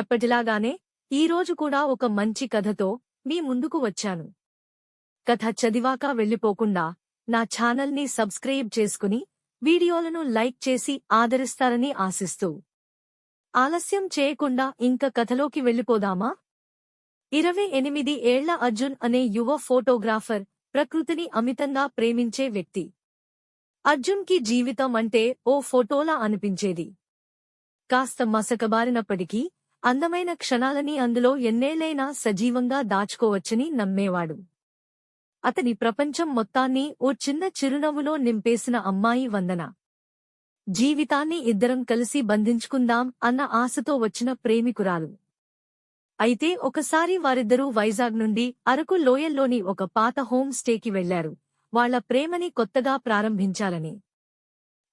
ఎప్పటిలాగానే ఈరోజు కూడా ఒక మంచి కథతో మీ ముందుకు వచ్చాను. కథ చదివాక వెళ్ళిపోకుండా నా ఛానల్ని సబ్స్క్రైబ్ చేసుకుని వీడియోలను లైక్ చేసి ఆదరిస్తారని ఆశిస్తూ. ఆలస్యం చేయకుండా ఇంక కథలోకి వెళ్ళిపోదామా? ఇరవై ఎనిమిది ఏళ్ళ అర్జున్ అనే యువ ఫోటోగ్రాఫర్ ప్రకృతిని అమితంగా ప్రేమించే వ్యక్తి. అర్జున్కి జీవితం అంటే ఓ ఫోటోలా అనిపించేది. కాస్త మసకబారినప్పటికీ అందమైన క్షణాలని అందులో ఎన్నేళ్ళైనా సజీవంగా దాచుకోవచ్చని నమ్మేవాడు. అతని ప్రపంచం మొత్తాన్ని ఓ చిన్న చిరునవ్వులో నింపేసిన అమ్మాయి వందన. జీవితాన్ని ఇద్దరం కలిసి బంధించుకుందాం అన్న ఆశతో వచ్చిన ప్రేమికురాలు. అయితే ఒకసారి వారిద్దరూ వైజాగ్ నుండి అరకు లోయల్లోని ఒక పాత హోమ్ స్టేకి వెళ్ళారు వాళ్ళ ప్రేమని కొత్తగా ప్రారంభించాలని.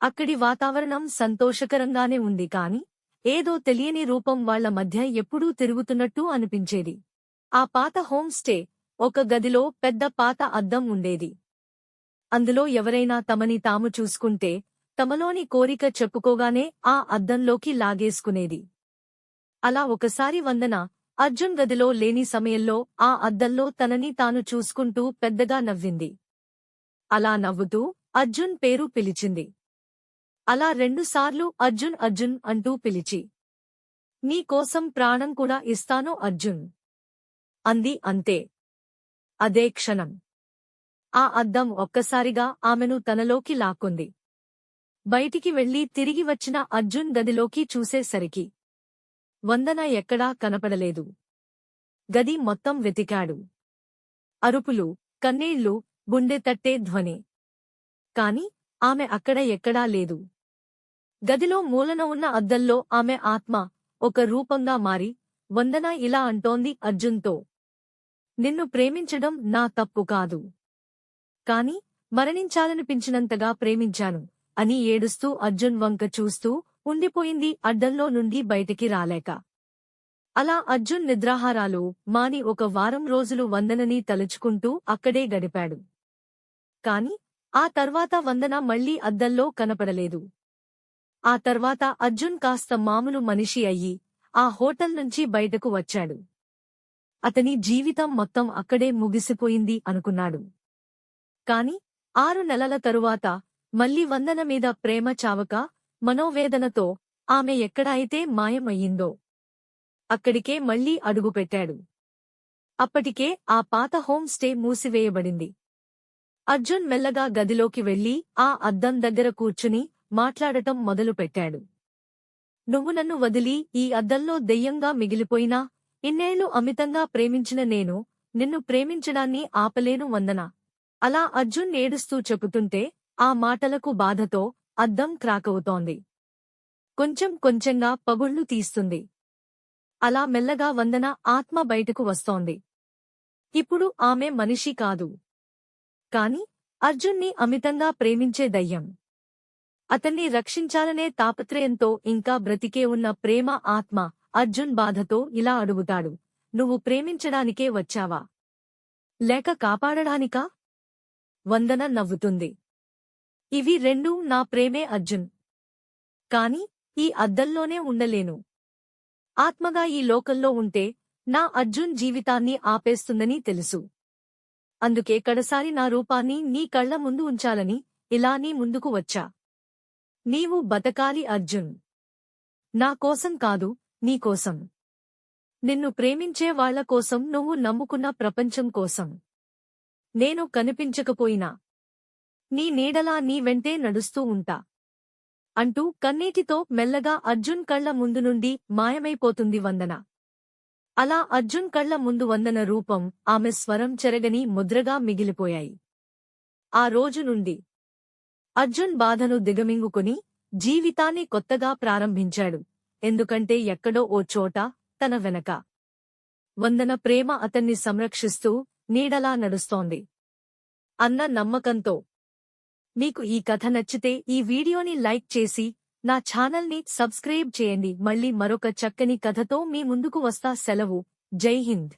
అక్కడి వాతావరణం సంతోషకరంగానే ఉంది కాని ఏదో తెలియని రూపం వాళ్ళ మధ్య ఎప్పుడూ తిరుగుతున్నట్టు అనిపించేది. ఆ పాత హోమ్ స్టే ఒక గదిలో పెద్ద పాత అద్దం ఉండేది. అందులో ఎవరైనా తమని తాము చూసుకుంటే తమలోని కోరిక చెప్పుకోగానే ఆ అద్దంలోకి లాగేసుకునేది. అలా ఒకసారి వందన అర్జున్ గదిలో లేని సమయంలో ఆ అద్దంలో తనని తాను చూసుకుంటూ పెద్దగా నవ్వింది. అలా నవ్వుతూ అర్జున్ పేరు పిలిచింది. అలా రెండుసార్లు అర్జున్ అర్జున్ అంటూ పిలిచి నీ కోసం ప్రాణం కూడా ఇస్తాను అర్జున్. అంది అంతే. అదే క్షణం. ఆ అద్దం ఒక్కసారిగా ఆమెను తనలోకి లాక్కుంది. బయటికి వెళ్ళి తిరిగి వచ్చిన అర్జున్ గదిలోకి చూసేసరికి వందన ఎక్కడా కనపడలేదు. గది మొత్తం వెతికాడు. అరుపులు కన్నీళ్ళు గుండె తట్టే ధ్వని. కాని ఆమె అక్కడ ఎక్కడా లేదు. గదిలో మూలన ఉన్న అద్దంలో ఆమె ఆత్మ ఒక రూపంగా మారి వందన ఇలా అంటోంది అర్జున్తో. నిన్ను ప్రేమించడం నా తప్పు కాదు. కాని మరణించాలనిపించినంతగా ప్రేమించాను అని ఏడుస్తూ అర్జున్ వంక చూస్తూ ఉండిపోయింది అడ్డంలో నుండి బయటికి రాలేక. అలా అర్జున్ నిద్రాహారాలు మాని ఒక వారం రోజులు వందనని తలుచుకుంటూ అక్కడే గడిపాడు. కాని ఆ తర్వాత వందన మళ్ళీ అద్దంలో కనపడలేదు. ఆ తర్వాత అర్జున్ కాస్త మామూలు మనిషి అయ్యి ఆ హోటల్ నుంచి బయటకు వచ్చాడు. అతని జీవితం మొత్తం అక్కడే ముగిసిపోయింది అనుకున్నాడు. కాని ఆరు నెలల తరువాత మళ్ళీ వందన మీద ప్రేమ చావక మనోవేదనతో ఆమె ఎక్కడ అయితే మాయమయ్యిందో అక్కడికే మళ్ళీ అడుగుపెట్టాడు. అప్పటికే ఆ పాత హోమ్ స్టే మూసివేయబడింది. అర్జున్ మెల్లగా గదిలోకి వెళ్ళి ఆ అద్దం దగ్గర కూర్చుని మాట్లాడటం మొదలుపెట్టాడు. నువ్వు నన్ను వదిలి ఈ అద్దంలో దెయ్యంగా మిగిలిపోయినా ఇన్నేళ్ళు అమితంగా ప్రేమించిన నేను నిన్ను ప్రేమించడాన్ని ఆపలేను వందన అలా అర్జున్ ఏడుస్తూ చెబుతుంటే ఆ మాటలకు బాధతో అద్దం క్రాకవుతోంది. కొంచెం కొంచెంగా పగుళ్ళు తీస్తుంది. అలా మెల్లగా వందన ఆత్మ బయటకు వస్తోంది. ఇప్పుడు ఆమె మనిషి కాదు. కాని అర్జున్ని అమితంగా ప్రేమించే దయ్యం. అతన్ని రక్షించాలనే తాపత్రయంతో ఇంకా బ్రతికే ఉన్న ప్రేమ ఆత్మ అర్జున్ బాధతో ఇలా అడుగుతాడు. నువ్వు ప్రేమించడానికే వచ్చావా? లేక కాపాడడానికా? వందన నవ్వుతుంది. ఇవి రెండూ నా ప్రేమే అర్జున్. కాని ఈ అద్దంలోనే ఉండలేను. ఆత్మగా ఈ లోకంలో ఉంటే నా అర్జున్ జీవితాన్ని ఆపేస్తుందని తెలుసు. అందుకే కడసారి నా రూపాన్ని నీ కళ్ళ ముందు ఉంచాలని ఇలా నీ ముందుకు వచ్చా. నీవు బతకాలి అర్జున్. నా కోసం కాదు నీకోసం నిన్ను ప్రేమించే వాళ్ళ కోసం నువ్వు నమ్ముకున్న ప్రపంచం కోసం. నేను కనిపించకపోయినా. నీ నీడలా నీ వెంటే నడుస్తూ ఉంటా. అంటూ కన్నీటితో మెల్లగా అర్జున్ కళ్ళ ముందు నుండి మాయమైపోతుంది వందన. అలా అర్జున్ కళ్ళ ముందు వందన రూపం ఆమె స్వరం చెరగని ముద్రగా మిగిలిపోయాయి. ఆ రోజు నుండి. అర్జున్ బాధను దిగమింగుకుని జీవితాన్ని కొత్తగా ప్రారంభించాడు. ఎందుకంటే ఎక్కడో ఓ చోట తన వెనక వందన ప్రేమ అతన్ని సంరక్షిస్తూ నీడలా నడుస్తోంది. అన్న నమ్మకంతో మీకు ఈ కథ నచ్చితే ఈ వీడియోని లైక్ చేసి నా ఛానల్ని సబ్స్క్రైబ్ చేయండి. మళ్ళీ మరొక చక్కని కథతో మీ ముందుకు వస్తా. సెలవు. జై హింద్.